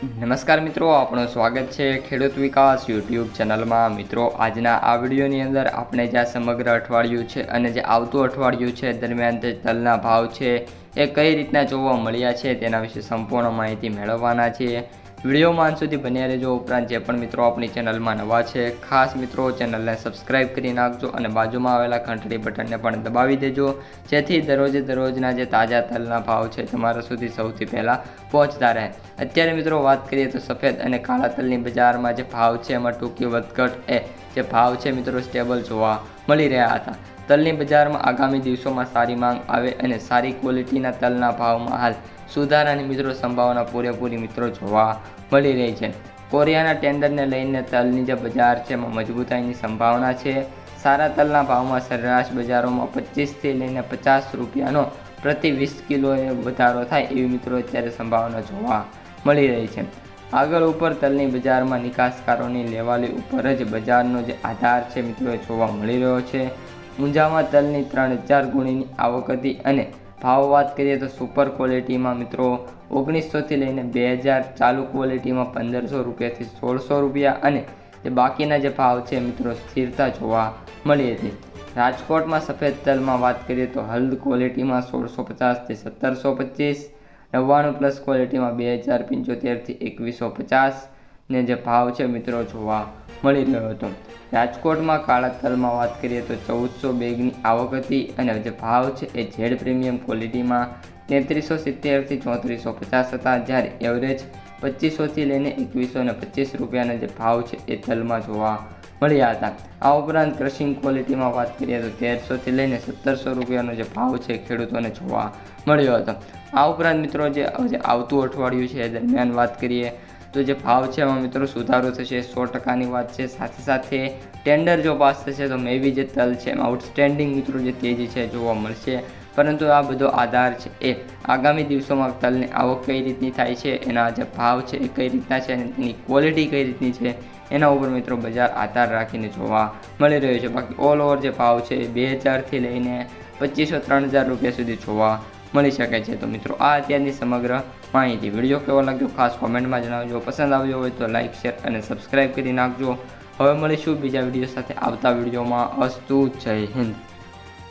નમસ્કાર મિત્રો આપણું સ્વાગત છે ખેડૂત વિકાસ યુટ્યુબ ચેનલમાં. મિત્રો, આજના આ વિડીયોની અંદર આપણે જે સમગ્ર અઠવાડિયું છે અને જે આવતું અઠવાડિયું છે દરમિયાન જે તલના ભાવ છે એ કઈ રીતના જોવા મળ્યા છે તેના વિશે સંપૂર્ણ માહિતી મેળવવાના છીએ. વિડીયોમાં અંત સુધી બન્યા રહેજો. ઉપરાંત જે પણ મિત્રો આપણી ચેનલમાં નવા છે, ખાસ મિત્રો ચેનલને સબસ્ક્રાઇબ કરી નાખજો અને બાજુમાં આવેલા ઘંટડી બટનને પણ દબાવી દેજો. જેથી દરરોજે દરરોજના જે તાજા તલના ભાવ છે, તમારા સુધી સૌથી પહેલાં પહોંચતા રહે. અત્યારે મિત્રો વાત કરીએ તો સફેદ અને કાળા તલની બજારમાં જે ભાવ છે, એમાં ટૂંકી વધઘટ એ, જે ભાવ છે મિત્રો સ્ટેબલ જોવા મળી રહ્યા હતા. તલની બજારમાં આગામી દિવસોમાં સારી માંગ આવે અને સારી ક્વોલિટીના તલના ભાવમાં હાલ સુધારાની મિત્રો સંભાવના પૂરેપૂરી મિત્રો જોવા મળી રહી છે. કોરિયાના ટેન્ડરને લઈને તલની જે બજાર છે એમાં મજબૂતાઈની સંભાવના છે. સારા તલના ભાવમાં સરેરાશ બજારોમાં પચીસથી લઈને પચાસ રૂપિયાનો પ્રતિ વીસ કિલોએ વધારો થાય એવી મિત્રો અત્યારે સંભાવના જોવા મળી રહી છે. આગળ ઉપર તલની બજારમાં નિકાસકારોની લેવાલી ઉપર જ બજારનો જે આધાર છે મિત્રો જોવા મળી રહ્યો છે. ઊંઝામાં તલની ત્રણ હજાર ગુણીની આવક હતી અને ભાવ વાત કરીએ તો સુપર ક્વોલિટીમાં મિત્રો ઓગણીસોથી લઈને બે હજાર ચાલુ ક્વોલિટીમાં પંદરસો રૂપિયાથી સોળસો રૂપિયા અને જે બાકીના જે ભાવ છે મિત્રો સ્થિરતા જોવા મળી હતી. રાજકોટમાં સફેદ તલમાં વાત કરીએ તો હલ્દ ક્વોલિટીમાં સોળસો પચાસથી સત્તરસો પચીસ નવ્વાણું પ્લસ ક્વોલિટીમાં બે હજાર પંચોતેરથી એકવીસો પચાસ ને જે ભાવ છે મિત્રો જોવા મળી રહ્યો હતો. રાજકોટમાં કાળા તલમાં વાત કરીએ તો ચૌદસો બેગની આવક હતી અને જે ભાવ છે એ ઝેડ પ્રીમિયમ ક્વોલિટીમાં તેત્રીસો સિત્તેરથી ચોત્રીસો પચાસ હતા. જ્યારે એવરેજ પચીસોથી લઈને એકવીસો ને પચીસ રૂપિયાના જે ભાવ છે એ તલમાં જોવા મળ્યા હતા. આ ઉપરાંત ક્રશિંગ ક્વોલિટીમાં વાત કરીએ તો તેરસોથી લઈને સત્તરસો રૂપિયાનો જે ભાવ છે ખેડૂતોને જોવા મળ્યો હતો. આ ઉપરાંત મિત્રો જે આવતું અઠવાડિયું છે એ દરમિયાન વાત કરીએ તો જે ભાવ છે એમાં મિત્રો સુધારો થશે, સો ટકાની વાત છે. સાથે સાથે ટેન્ડર જો પાસ થશે તો મે બી જે તલ છે એમાં આઉટસ્ટેન્ડિંગ મિત્રો જે તેજી છે જોવા મળશે. પરંતુ આ બધો આધાર છે. એ આગામી દિવસોમાં તલની આવક કઈ રીતની થાય છે, એના જે ભાવ છે એ કઈ રીતના છે અને તેની ક્વોલિટી કઈ રીતની છે, એના ઉપર મિત્રો બજાર આધાર રાખીને જોવા મળી રહ્યો છે. બાકી ઓલ ઓવર જે ભાવ છે એ બે હજારથી લઈને પચીસો ત્રણ હજાર રૂપિયા સુધી જોવા મળી શકે છે. તો મિત્રો આ અત્યારની સમગ્ર માહિતી. વીડિયો કેવો લાગ્યો? ખાસ કોમેન્ટમાં જણાવજો. પસંદ આવ્યો હોય તો લાઇક શેર અને સબસ્ક્રાઈબ કરી નાખજો. હવે મળીશું બીજા વીડિયો સાથે આવતા વિડીયોમાં. અસ્તુ, જય હિન્દ.